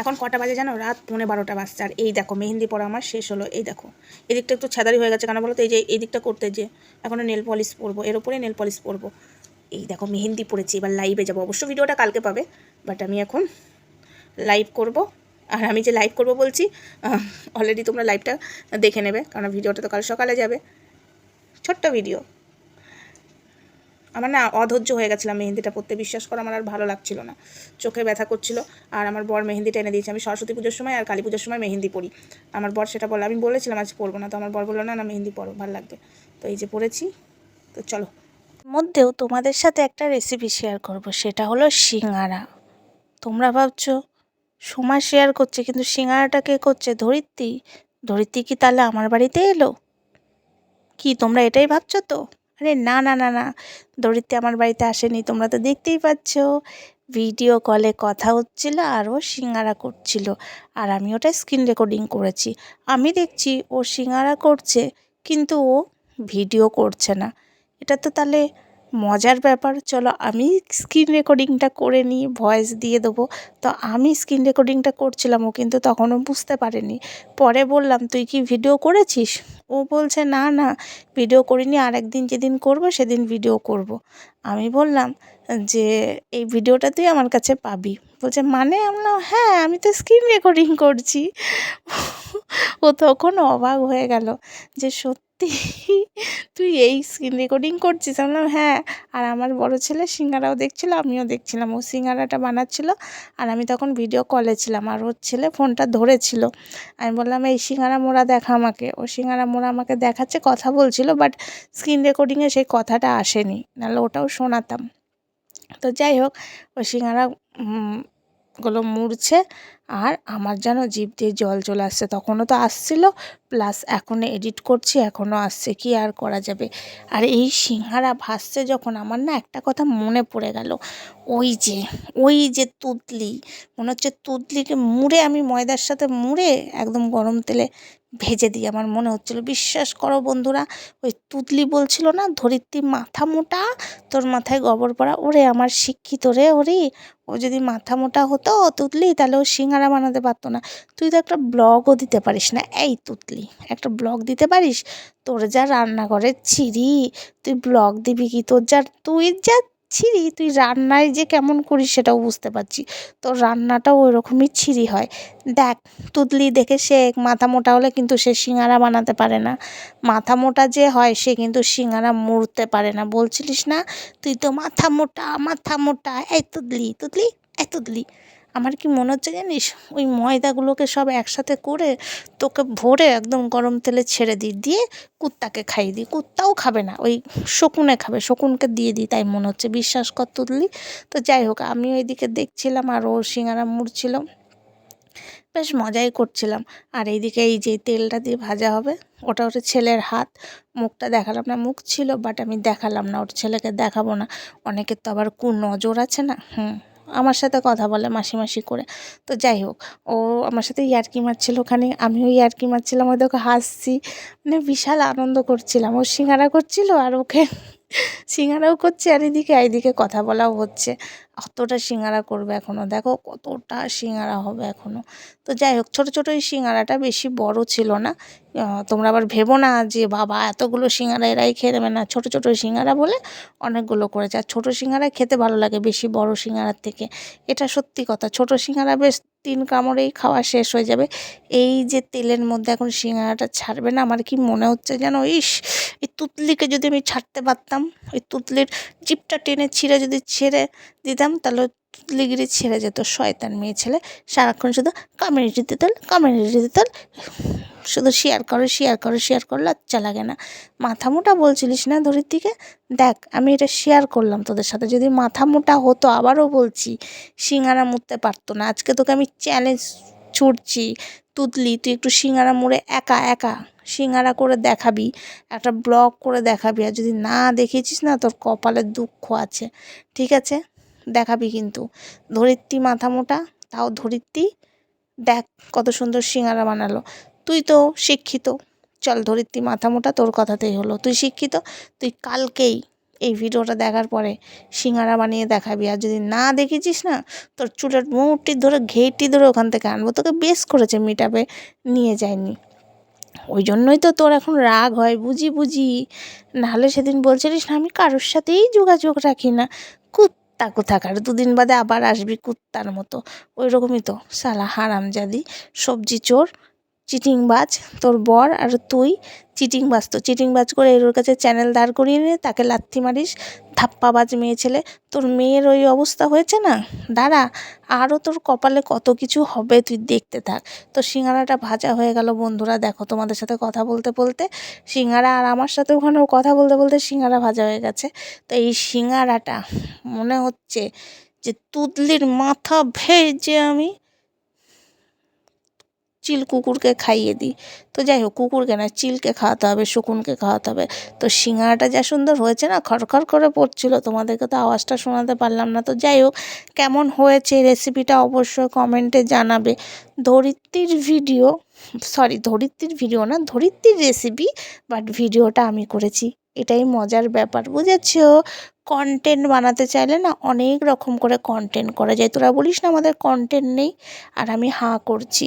এখন কটা বাজে জানো? রাত পৌনে বারোটা বাজছে। আর এই দেখো, মেহেন্দি পড়া আমার শেষ হলো। এই দেখো, এদিকটা একটু ছাদারি হয়ে গেছে কেন বলো তো? এই যে, এই দিকটা করতে যে এখনও নেল পলিশ পরবো। এর উপরে নেল পলিশ পরবো। এই দেখো, মেহেন্দি পড়েছি এবার লাইভে যাব। অবশ্য ভিডিওটা কালকে পাবে বাট আমি এখন লাইভ করব। আর আমি যে লাইভ করব বলছি অলরেডি তোমরা লাইভটা দেখে নেবে, কারণ ভিডিওটা তো কাল সকালে যাবে। ছোট্ট ভিডিও আমার না অধৈর্য হয়ে গেছিলাম মেহেন্দিটা পরতে বিশ্বাস করো, আমার আর ভালো লাগছিল না। চোখে ব্যথা করছিল। আর আমার বর মেহেন্দিটা এনে দিয়েছে। আমি সরস্বতী পুজোর সময় আর কালী পুজোর সময় মেহেন্দি পড়ি। আমার বর সেটা বলে আমি বলেছিলাম আজ পরবো না। তো আমার বর বলল, না না, মেহেন্দি পরো ভালো লাগবে। তো এই যে পড়েছি। তো চলো। মধ্যেও তোমাদের সাথে একটা রেসিপি শেয়ার করব। সেটা হলো সিঙ্গারা। তোমরা ভাবছ, সোমা শেয়ার করছে, কিন্তু সিঙ্গারাটা কে করছে? ধরিত্রী? ধরিত্রী কি তাহলে আমার বাড়িতে এলো? কি, তোমরা এটাই ভাবছ তো? আরে না না না না। দরিদ্রে আমার বাড়িতে আসেনি, তোমরা তো দেখতেই পাচ্ছ। ভিডিও কলে কথা হচ্ছিল, আর ও সিঙ্গারা করছিল। আর আমি ওটা স্ক্রিন রেকর্ডিং করেছি। আমি দেখছি ও সিঙ্গারা করছে, কিন্তু ও ভিডিও করছে না। এটা তো তাহলে মজার ব্যাপার, চলো আমি স্ক্রিন রেকর্ডিংটা করে নিই ভয়েস দিয়ে দেবো। তো আমি স্ক্রিন রেকর্ডিংটা করছিলাম, ও কিন্তু তখনও বুঝতে পারেনি। পরে বললাম, তুই কি ভিডিও করেছিস? ও বলছে, না না ভিডিও করিনি আর একদিন যেদিন করব সেদিন ভিডিও করব। আমি বললাম যে, এই ভিডিওটা তুই আমার কাছে পাবি। বলছে মানে? আমি বললাম হ্যাঁ আমি তো স্ক্রিন রেকর্ডিং করছি। ও তখন অবাক হয়ে গেল যে, সত্যি তুই এই স্ক্রিন রেকর্ডিং করছিস? আমি বললাম হ্যাঁ। আর আমার বড় ছেলে সিঙ্গারাও দেখছিল, আমিও দেখছিলাম। ও সিঙ্গারাটা বানাচ্ছিল আর আমি তখন ভিডিও কলে ছিলাম আর ওর ছেলে ফোনটা ধরেছিল। আমি বললাম, এই সিঙ্গারা মোড়া দেখা আমাকে। ও সিঙ্গারা মোড়া আমাকে দেখাচ্ছে, কথা বলছিল বাট স্ক্রিন রেকর্ডিংয়ে সেই কথাটা আসেনি। নাহলে ওটাও শোনাতাম। তো যাই হোক, ওই সিঙ্গারা গুলো মুড়ছে আর আমার যেন জিভ দিয়ে জল চলে আসছে। তখনও তো আসছিল প্লাস এখনও এডিট করছি, এখনও আসছে কি আর করা যাবে? আর এই সিংহারা ভাসছে যখন আমার না একটা কথা মনে পড়ে গেল, ওই যে ওই যে তুতলি, মনে হচ্ছে তুতলিকে মুড়ে আমি ময়দার সাথে মুড়ে একদম গরম তেলে ভেজে দিই। আমার মনে হচ্ছিল, বিশ্বাস করো বন্ধুরা, ওই তুতলি বলছিল না, ধরিত্রী মাথা মোটা, তোর মাথায় গোবর পড়া। ওরে আমার শিক্ষিত রে ওরে ও যদি মাথা মোটা হতো তুতলি, তাহলে ও সিঙ্গারা বানাতে পারতো না। তুই তো একটা ব্লগও দিতে পারিস না। এই তুতলি, একটা ব্লগ দিতে পারিস? তোর যা রান্নাঘরের ছিরি, তুই ব্লগ দিবি কি? তোর যা, তুই যা ছিরি তুই রান্নায় যে কেমন করিস সেটাও বুঝতে পারছি। তো রান্নাটাও ওই রকমই ছিরি হয়। দেখ, তুতলি দেখে সে মাথা মোটা হলে কিন্তু সে সিঙ্গারা বানাতে পারে না। মাথা মোটা যে হয়, সে কিন্তু সিঙ্গারা মুড়তে পারে না। বলছিলিস না? তুই তো মাথা মোটা মাথা মোটা। এই তুতলি তুতলি, এই তুতলি। আমার কি মনে হচ্ছে জানিস? ওই ময়দাগুলোকে সব একসাথে করে তোকে ভরে একদম গরম তেলে ছেড়ে দিই, দিয়ে কুত্তাকে খাইয়ে দিই। কুত্তাও খাবে না, ওই শকুনে খাবে, শকুনকে দিয়ে দিই, তাই মনে হচ্ছে। বিশ্বাস কর তুললি। তো যাই হোক, আমি ওইদিকে দেখছিলাম আর ও সিঙ্গারা মুড়ছিল। বেশ মজাই করছিলাম। আর এইদিকে এই যে তেলটা দিয়ে ভাজা হবে, ওটা ওটা ছেলের হাত। মুখটা দেখালাম না, মুখ ছিল বাট আমি দেখালাম না, ওর ছেলেকে দেখাবো না। অনেকের তো আবার কু নজর আছে না, হুম। আমার সাথে কথা বলে মাসি মাসি করে। তো যাই হোক, ও আমার সাথে ইয়ার্কি মারছিল ওখানে, আমিও ইয়ার্কি মারছিলাম ওই দেখো হাসছি মানে বিশাল আনন্দ করছিলাম। ও সিঙ্গারা করছিল আর ওকে, সিঙ্গারাও করছে আর এদিকে এদিকে কথা বলাও হচ্ছে। অতটা সিঙ্গারা করবে এখনও দেখো কতটা সিঙ্গারা হবে এখনও তো যাই হোক, ছোটো ছোটো এই সিঙ্গারাটা বেশি বড় ছিল না। তোমরা আবার ভেবো না যে, বাবা, এতগুলো সিঙ্গারা এরাই খেয়ে নেবে না, ছোটো ছোটো সিঙ্গারা বলে অনেকগুলো করেছে। আর ছোটো সিঙ্গারা খেতে ভালো লাগে বেশি বড় সিঙ্গারার থেকে। এটা সত্যি কথা, ছোটো সিঙ্গারা বেশ তিন কামড়েই খাওয়া শেষ হয়ে যাবে। এই যে তেলের মধ্যে এখন সিঙ্গারাটা ছাড়বে না, আমার কি মনে হচ্ছে যেন, ইস, এই তুতলিকে যদি আমি ছাড়তে পারতাম, ওই তুতলির চিপটা টেনে ছিঁড়ে যদি ছেড়ে দিতাম তাহলে তুতলিগিরি ছেড়ে যেত শয়তান মেয়ে ছেলে। সারাক্ষণ শুধু কমিউনিটি তেল কমিউনিটি তেল। শুধু শেয়ার করো শেয়ার করো শেয়ার করো লজ্জা লাগে না। মাথা মোটা বলছিলিস না ধরির দিকে দেখ, আমি এটা শেয়ার করলাম তোদের সাথে। যদি মাথা মোটা হতো আবারও বলছি, সিঙ্গারা মুড়তে পারতো না। আজকে তোকে আমি চ্যালেঞ্জ ছুটছি তুতলি, তুই একটু সিঙ্গারা মুড়ে একা একা সিঙ্গারা করে দেখাবি, একটা ব্লগ করে দেখাবি। আর যদি না দেখিয়েছিস না, তোর কপালে দুঃখ আছে। ঠিক আছে? দেখাবি কিন্তু। ধরিত্রী মাথা মোটা, তাও ধরিত্রী। দেখ কত সুন্দর সিঙ্গারা বানালো। তুই তো শিক্ষিত। চল ধরিত্রী মাথা মোটা, তোর কথাতেই হলো। তুই শিক্ষিত, তুই কালকেই এই ভিডিওটা দেখার পরে সিঙ্গারা বানিয়ে দেখাবি। আর যদি না দেখেছিস না, তোর চুলের মুঠটি ধরে ঘেইটি ধরে ওখান থেকে আনব। তোকে বেশ করেছে মিটাপে নিয়ে যায়নি। ওই জন্যই তো তোর এখন রাগ হয়, বুঝি বুঝি। নাহলে সেদিন বলছিলিস না, আমি কারোর সাথেই যোগাযোগ রাখি না। কুত্তা কোথাকার দুদিন বাদে আবার আসবি কুত্তার মতো। ওই রকমই তো সালা হারামজাদি। সবজি চোর চিটিংবাজ, তোর বর আর তুই চিটিংবাজ। তো চিটিংবাজ করে এর কাছে চ্যানেল দাঁড় করিয়ে নিয়ে তাকে লাথি মারিস ধাপ্পাবাজ মেয়ে ছেলে। তোর মেয়ের ওই অবস্থা হয়েছে না? দাঁড়া আরও তোর কপালে কত কিছু হবে তুই দেখতে থাক। তো সিঙ্গারাটা ভাজা হয়ে গেল বন্ধুরা, দেখো তোমাদের সাথে কথা বলতে বলতে। সিঙ্গারা আর আমার সাথে ওখানে কথা বলতে বলতে সিঙ্গারা ভাজা হয়ে গেছে। তো এই সিঙ্গারাটা মনে হচ্ছে যে তুদলির মাথা ভেজে আমি চিল কুকুরকে খাইয়ে দিই। তো যাই হোক, কুকুরকে না, চিলকে খাওয়াতে হবে, শকুনকে খাওয়াতে হবে। তো সিঙ্গারাটা যা সুন্দর হয়েছে না, খড়খড় করে পড়ছিল, তোমাদেরকে তো আওয়াজটা শোনাতে পারলাম না। তো যাই হোক, কেমন হয়েছে রেসিপিটা অবশ্যই কমেন্টে জানাবে। ধরিত্রীর ভিডিও, সরি, ধরিত্রীর ভিডিও না, ধরিত্রীর রেসিপি, বাট ভিডিওটা আমি করেছি। এটাই মজার ব্যাপার, বুঝেছ? কন্টেন্ট বানাতে চাইলে না, অনেক রকম করে কন্টেন্ট করা যায়। তোরা বলিস না আমাদের কন্টেন্ট নেই, আর আমি হাঁ করছি।